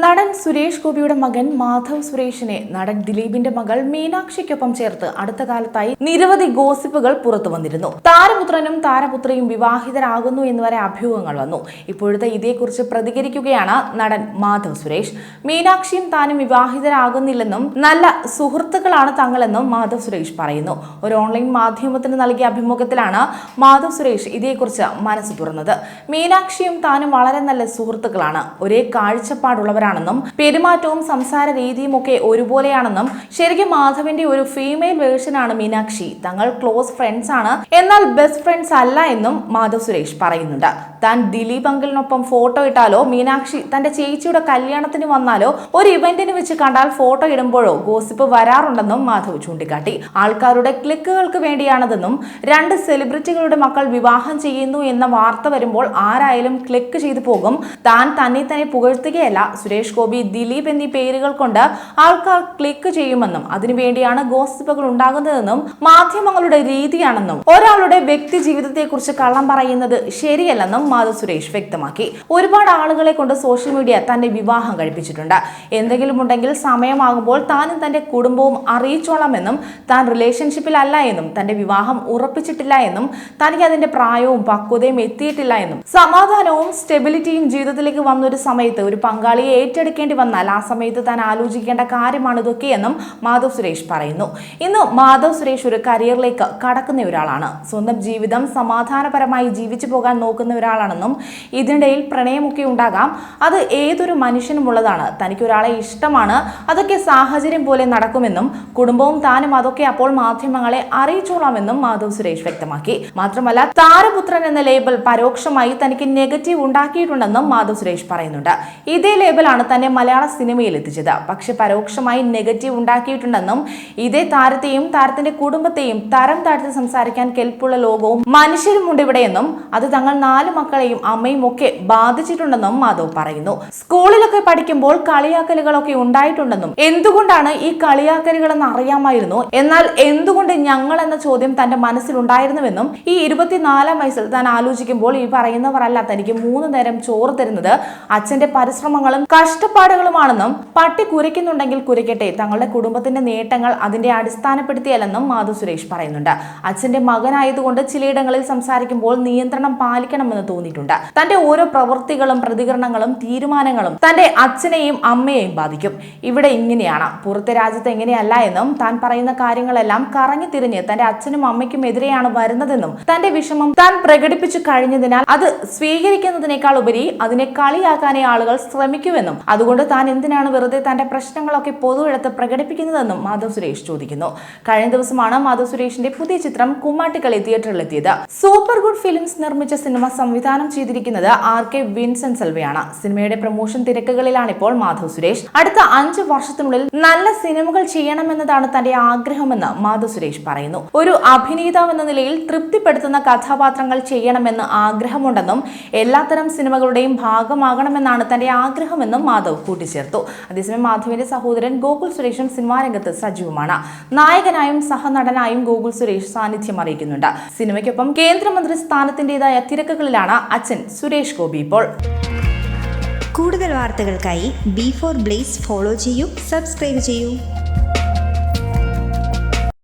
നടൻ സുരേഷ് ഗോപിയുടെ മകൻ മാധവ് സുരേഷിനെ നടൻ ദിലീപിന്റെ മകൾ മീനാക്ഷിക്കൊപ്പം ചേർത്ത് അടുത്ത കാലത്തായി നിരവധി ഗോസിപ്പുകൾ പുറത്തു വന്നിരുന്നു. താരപുത്രനും താരപുത്രിയും വിവാഹിതരാകുന്നു എന്നുവരെ അഭ്യൂഹങ്ങൾ വന്നു. ഇപ്പോഴത്തെ ഇതേക്കുറിച്ച് പ്രതികരിക്കുകയാണ് നടൻ മാധവ് സുരേഷ്. മീനാക്ഷിയും താനും വിവാഹിതരാകുന്നില്ലെന്നും നല്ല സുഹൃത്തുക്കളാണ് തങ്ങളെന്നും മാധവ് സുരേഷ് പറയുന്നു. ഒരു ഓൺലൈൻ മാധ്യമത്തിന് നൽകിയ അഭിമുഖത്തിലാണ് മാധവ് സുരേഷ് ഇതേക്കുറിച്ച് മനസ്സ് തുറന്നത്. മീനാക്ഷിയും താനും വളരെ നല്ല സുഹൃത്തുക്കളാണ്. ഒരേ കാഴ്ചപ്പാടുള്ളവരാണെന്നും പെരുമാറ്റവും സംസാര രീതിയും ഒക്കെ ഒരുപോലെയാണെന്നും ശരിക്കും മാധവിന്റെ ഒരു ഫീമെയിൽ വേർഷനാണ് മീനാക്ഷി. തങ്ങൾ ക്ലോസ് ഫ്രണ്ട്സ് ആണ്. എന്നാൽ ബെസ്റ്റ് ഫ്രണ്ട്സ് അല്ല എന്നും മാധവ് സുരേഷ് പറയുന്നുണ്ട്. താൻ ദിലീപ് അങ്കിളിനൊപ്പം ഫോട്ടോ ഇട്ടാലോ മീനാക്ഷി തന്റെ ചേച്ചിയുടെ കല്യാണത്തിന് വന്നാലോ ഒരു ഇവന്റിന് വെച്ച് കണ്ടാൽ ഫോട്ടോ ഇടുമ്പോഴോ ഗോസിപ്പ് വരാറുണ്ടെന്നും മാധവ് ചൂണ്ടിക്കാട്ടി. ആൾക്കാരുടെ ക്ലിക്കുകൾക്ക് വേണ്ടിയാണതെന്നും രണ്ട് സെലിബ്രിറ്റികളുടെ മക്കൾ വിവാഹം ചെയ്യുന്നു എന്ന വാർത്ത വരുമ്പോൾ ആരായാലും ക്ലിക്ക് ചെയ്തു പോകും. താൻ തന്നെ തന്നെ പുകഴ്ത്തുകയല്ല സുരേഷ് ഗോപി ദിലീപ് എന്നീ പേരുകൾ കൊണ്ട് ആൾക്കാർ ക്ലിക്ക് ചെയ്യുമെന്നും അതിനുവേണ്ടിയാണ് ഗോസിപ്പുകൾ ഉണ്ടാകുന്നതെന്നും മാധ്യമങ്ങളുടെ രീതിയാണെന്നും ഒരാളുടെ വ്യക്തി ജീവിതത്തെക്കുറിച്ച് കള്ളം പറയുന്നത് ശരിയല്ലെന്നും മാധു സുരേഷ് വ്യക്തമാക്കി. ഒരുപാട് ആളുകളെ കൊണ്ട് സോഷ്യൽ മീഡിയ തന്റെ വിവാഹം കഴിപ്പിച്ചിട്ടുണ്ട്. എന്തെങ്കിലും ഉണ്ടെങ്കിൽ സമയമാകുമ്പോൾ താനും തന്റെ കുടുംബവും അറിയിച്ചോളാമെന്നും താൻ റിലേഷൻഷിപ്പിലല്ല എന്നും തന്റെ വിവാഹം ഉറപ്പിച്ചിട്ടില്ല എന്നും തനിക്ക് അതിന്റെ പ്രായവും പക്വതയും എത്തിയിട്ടില്ല എന്നും സമാധാനവും സ്റ്റെബിലിറ്റിയും ജീവിതത്തിലേക്ക് വന്ന ഒരു സമയത്ത് ഒരു പങ്കാളിയെ ഏറ്റെടുക്കേണ്ടി വന്നാൽ ആ സമയത്ത് താൻ ആലോചിക്കേണ്ട കാര്യമാണ് ഇതൊക്കെയെന്നും മാധവ് സുരേഷ് പറയുന്നു. ഇന്ന് മാധവ് സുരേഷ് ഒരു കരിയറിലേക്ക് കടക്കുന്ന ഒരാളാണ്. സ്വന്തം ജീവിതം സമാധാനപരമായി ജീവിച്ചു പോകാൻ നോക്കുന്ന ഒരാളാണെന്നും ഇതിനിടയിൽ പ്രണയമൊക്കെ ഉണ്ടാകാം. അത് ഏതൊരു മനുഷ്യനും ഉള്ളതാണ്. തനിക്ക് ഒരാളെ ഇഷ്ടമാണ്. അതൊക്കെ സാഹചര്യം പോലെ നടക്കുമെന്നും കുടുംബവും താനും അതൊക്കെ അപ്പോൾ മാധ്യമങ്ങളെ അറിയിച്ചോളാമെന്നും മാധവ് സുരേഷ് വ്യക്തമാക്കി. മാത്രമല്ല താരപുത്രൻ എന്ന ലേബൽ പരോക്ഷമായി തനിക്ക് നെഗറ്റീവ് ഉണ്ടാക്കിയിട്ടുണ്ടെന്നും മാധവ് സുരേഷ് പറയുന്നുണ്ട്. ഇതേ ലേബലാണ് തന്നെ മലയാള സിനിമയിൽ എത്തിച്ചത്. പക്ഷെ പരോക്ഷമായി നെഗറ്റീവ് ഉണ്ടാക്കിയിട്ടുണ്ടെന്നും ഇതേ താരത്തെയും താരത്തിന്റെ കുടുംബത്തെയും തരം താഴ്ത്തി സംസാരിക്കാൻ കെൽപ്പുള്ള ലോകവും മനുഷ്യരുമുണ്ട് ഇവിടെയെന്നും അത് തങ്ങൾ നാല് മക്കളെയും അമ്മയും ഒക്കെ ബാധിച്ചിട്ടുണ്ടെന്നും മാധവ് പറയുന്നു. സ്കൂളിലൊക്കെ പഠിക്കുമ്പോൾ കളിയാക്കലുകളൊക്കെ ഉണ്ടായിട്ടുണ്ടെന്നും എന്തുകൊണ്ടാണ് ഈ കളിയാക്കലുകളെന്ന് അറിയാമായിരുന്നു. എന്നാൽ എന്തുകൊണ്ട് ഞങ്ങൾ എന്ന ചോദ്യം തന്റെ മനസ്സിലുണ്ടായിരുന്നുവെന്നും ഈ ഇരുപത്തിനാലാം വയസ്സിൽ താൻ ആലോചിക്കുമ്പോൾ ഈ പറയുന്നവരല്ല തനിക്ക് മൂന്ന് നേരം ചോറ് തരുന്നത്. അച്ഛന്റെ പരിശ്രമങ്ങളും കഷ്ടപ്പാടുകളുമാണെന്നും പട്ടി കുരയ്ക്കുന്നുണ്ടെങ്കിൽ കുരയ്ക്കട്ടെ തങ്ങളുടെ കുടുംബത്തിന്റെ നേട്ടങ്ങൾ അതിന്റെ അടിസ്ഥാനപ്പെടുത്തിയല്ലെന്നും മാധു സുരേഷ് പറയുന്നുണ്ട്. അച്ഛന്റെ മകനായതുകൊണ്ട് ചിലയിടങ്ങളിൽ സംസാരിക്കുമ്പോൾ നിയന്ത്രണം പാലിക്കണമെന്ന് തോന്നിയിട്ടുണ്ട്. തന്റെ ഓരോ പ്രവൃത്തികളും പ്രതികരണങ്ങളും തീരുമാനങ്ങളും തന്റെ അച്ഛനെയും അമ്മയെയും ബാധിക്കും. ഇവിടെ ഇങ്ങനെയാണ്. പുറത്തെ രാജ്യത്ത് എങ്ങനെയല്ല എന്നും താൻ പറയുന്ന കാര്യങ്ങളെല്ലാം കറങ്ങി തിരിഞ്ഞ് തന്റെ അച്ഛനും അമ്മയ്ക്കും എതിരെയാണ് വരുന്നതെന്നും തന്റെ വിഷമം താൻ പ്രകടിപ്പിച്ചു കഴിഞ്ഞതിനാൽ അത് സ്വീകരിക്കുന്നതിനേക്കാൾ ഉപരി അതിനെ കളിയാക്കാനേ ആളുകൾ ശ്രമിക്കുമെന്നും അതുകൊണ്ട് താൻ എന്തിനാണ് വെറുതെ തന്റെ പ്രശ്നങ്ങളൊക്കെ പൊതുവെടുത്ത് പ്രകടിപ്പിക്കുന്നതെന്നും മാധവ് സുരേഷ് ചോദിക്കുന്നു. കഴിഞ്ഞ ദിവസമാണ് മാധവ് സുരേഷിന്റെ പുതിയ ചിത്രം കുമ്മാട്ടിക്കളി തിയേറ്ററിലെത്തിയത്. സൂപ്പർ ഗുഡ് ഫിലിംസ് നിർമ്മിച്ച സിനിമ സംവിധാനം ചെയ്തിരിക്കുന്നത് ആർ കെ വിൻസെന്റ് സെൽവയാണ്. സിനിമയുടെ പ്രൊമോഷൻ തിരക്കുകളിലാണ് ഇപ്പോൾ മാധവ് സുരേഷ്. അടുത്ത അഞ്ച് വർഷത്തിനുള്ളിൽ നല്ല സിനിമകൾ ചെയ്യണമെന്നതാണ് തന്റെ ആഗ്രഹമെന്ന് മാധവ് സുരേഷ് പറയുന്നു. ഒരു അഭിനേതാവ് എന്ന നിലയിൽ തൃപ്തിപ്പെടുത്തുന്ന കഥാപാത്രങ്ങൾ ചെയ്യണമെന്ന് ആഗ്രഹമുണ്ടെന്നും എല്ലാത്തരം സിനിമകളുടെയും ഭാഗമാകണമെന്നാണ് തന്റെ ആഗ്രഹമെന്നും മാധവ് കൂട്ടിച്ചേർത്തു. അതേസമയം മാധവിന്റെ സഹോദരൻ ഗോകുൽ സുരേഷും സിനിമാ രംഗത്ത് സജീവമാണ്. നായകനായും സഹനടനായും ഗോകുൽ സുരേഷ് സാന്നിധ്യം അറിയിക്കുന്നുണ്ട്. സിനിമയ്ക്കൊപ്പം കേന്ദ്രമന്ത്രി സ്ഥാനത്തിന്റേതായ തിരക്കുകളിലാണ് അച്ഛൻ സുരേഷ് ഗോപി ഇപ്പോൾ. കൂടുതൽ വാർത്തകൾക്കായി ബി ഫോർ ബ്ലേസ് ഫോളോ ചെയ്യൂ സബ്സ്ക്രൈബ് ചെയ്യൂ.